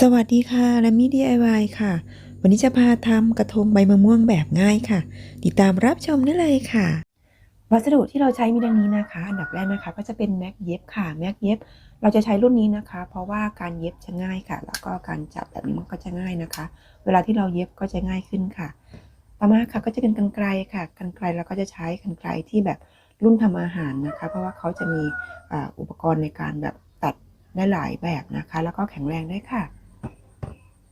สวัสดีค่ะและมี DIY ค่ะ วันนี้จะพาทำกระทงใบมะม่วงแบบง่ายค่ะ ติดตามรับชมได้เลยค่ะ วัสดุที่เราใช้มีดังนี้นะคะ อันดับแรกนะคะ ก็จะเป็นแม็กเย็บค่ะแม็กเย็บ เราจะใช้รุ่นนี้นะคะ เพราะว่าการเย็บจะง่ายค่ะ แล้วก็การจับแบบนี้มันก็จะง่ายนะคะ เวลาที่เราเย็บก็จะง่ายขึ้นค่ะ ต่อมาค่ะก็จะเป็นกรรไกรค่ะกรรไกรเราก็จะใช้กรรไกรที่แบบรุ่นทำอาหารนะคะ เพราะว่าเขาจะมีอุปกรณ์ในการแบบตัดได้หลายแบบนะคะ แล้วก็แข็งแรงได้วยค่ะ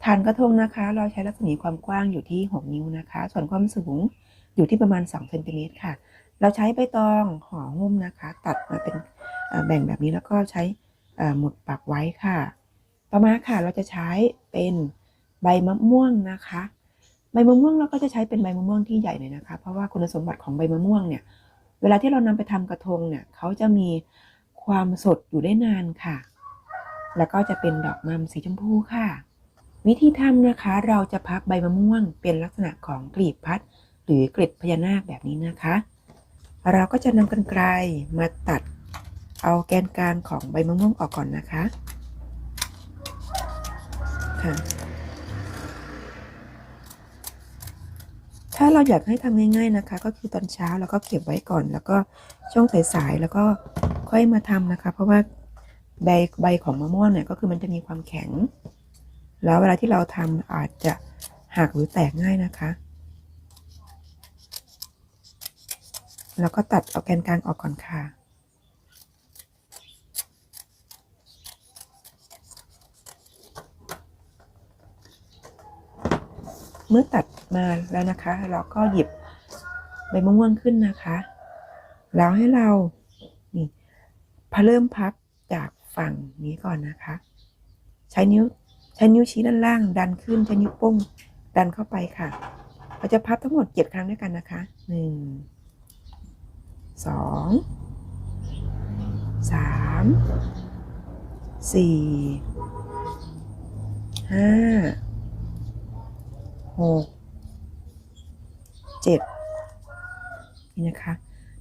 ฐานกระทงนะคะ เราใช้รัศมีความกว้างอยู่ที่ 6 นิ้วนะคะ ส่วนความสูงอยู่ที่ประมาณ2เซนติเมตรค่ะ เราใช้ใบตองห่อหุ้มนะคะ ตัดมาเป็นแบ่งแบบนี้แล้วก็ใช้หมุดปักไว้ค่ะ ต่อมาค่ะเราจะใช้เป็นใบมะม่วงนะคะ ใบมะม่วงเราก็จะใช้เป็นใบมะม่วงที่ใหญ่หน่อยนะคะ เพราะว่าคุณสมบัติของใบมะม่วงเนี่ย เวลาที่เรานำไปทำกระทงเนี่ยเขาจะมีความสดอยู่ได้นานค่ะ แล้วก็จะเป็นดอกมัมสีชมพูค่ะ วิธีทำนะคะ เราจะพับใบมะม่วงเป็นลักษณะของกลีบพัด หรือเกล็ดพญานาคแบบนี้นะคะ เราก็จะนำกรรไกรมาตัดเอาแกนกลางของใบมะม่วงออกก่อนนะคะค่ะถ้าเราอยากให้ทำง่าย ๆนะคะ ก็คือตอนเช้าเราก็เก็บไว้ก่อน แล้วก็ช่วงสายๆแล้วก็ค่อยมาทำนะคะ เพราะว่าใบใบของมะม่วงเนี่ยก็คือมันจะมีความแข็ง แล้วเวลาที่เราทำอาจจะหักหรือแตกง่ายนะคะ แล้วก็ตัดเอาแกนกลางออกก่อนค่ะ เมื่อตัดมาแล้วนะคะ เราก็หยิบใบมะม่วงขึ้นนะคะ แล้วให้เรา นี่พอเริ่มพับจากฝั่งนี้ก่อนนะคะ ใช้นิ้ว ช้นิ้วชี้ด้านล่างดันขึ้นใช้นิ้วโป้งดันเข้าไปค่ะ เราจะพับทั้งหมดเจ็ดครั้งด้วยกันนะคะหนึ่งสองสามสี่ห้าหกเจ็ดนี่นะคะ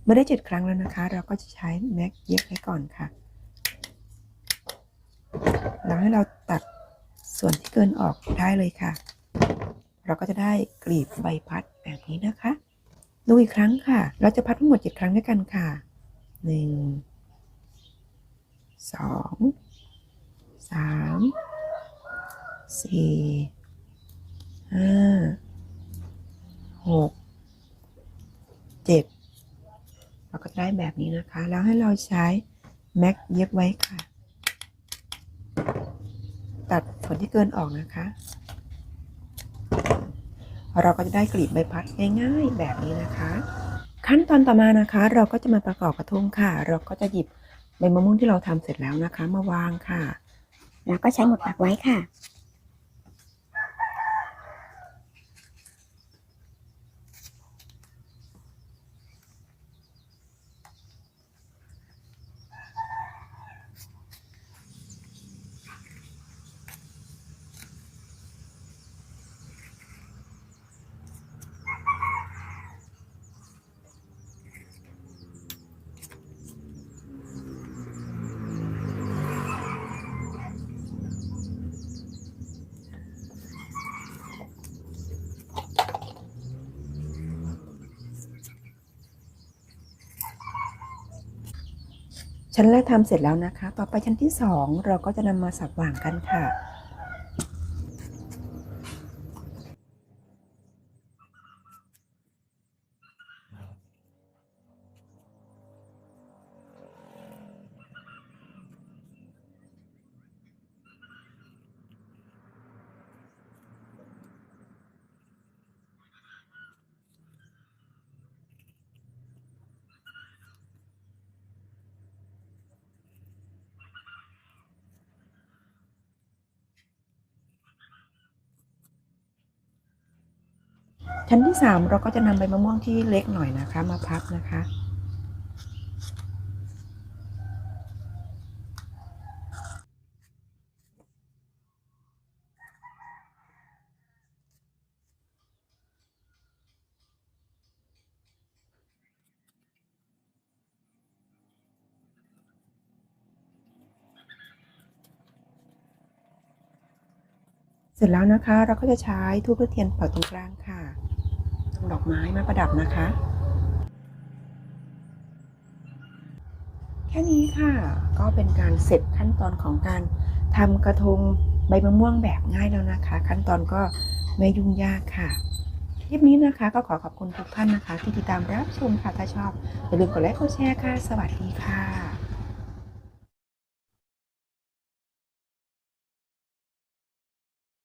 เมื่อได้เจ็ดครั้งแล้วนะคะ เราก็จะใช้แม็กเย็บไว้ก่อนค่ะ แล้วให้เราตัด ส่วนที่เกินออกได้เลยค่ะ เราก็จะได้กลีบใบพัดแบบนี้นะคะ ดูอีกครั้งค่ะ เราจะพัดทั้งหมดเจ็ดครั้งด้วยกันค่ะหนึ่งสองสามสี่ห้าหกเจ็ดเราก็ได้แบบนี้นะคะ แล้วให้เราใช้แม็กเย็บไว้ค่ะ ตัดส่วนที่เกินออกนะคะ เราก็จะได้กลีบใบพัดง่าย ๆ แบบนี้นะคะ ขั้นตอนต่อมานะคะ เราก็จะมาประกอบกระทงค่ะ เราก็จะหยิบใบมะม่วงที่เราทำเสร็จแล้วนะคะ มาวางค่ะ แล้วก็ใช้หมุดปักไว้ค่ะ ชั้นแรกทำเสร็จแล้วนะคะ ต่อไปชั้นที่สองเราก็จะนำมาสับหว่างกันค่ะ ชั้นที่สามเราก็จะนำใบมะม่วงที่เล็กหน่อยนะคะ มาพับนะคะ เสร็จแล้วนะคะเราก็จะใช้ทูบเทียนเป่าตรงกลางค่ะ นำดอกไม้มาประดับนะคะ แค่นี้ค่ะก็เป็นการเสร็จขั้นตอนของการทำกระทงใบมะม่วงแบบง่ายแล้วนะคะ ขั้นตอนก็ไม่ยุ่งยากค่ะคลิปนี้นะคะก็ขอขอบคุณทุกท่านนะคะ ที่ติดตามรับชมค่ะถ้าชอบอย่าลืมกดไลค์กดแชร์ค่ะ สวัสดีค่ะ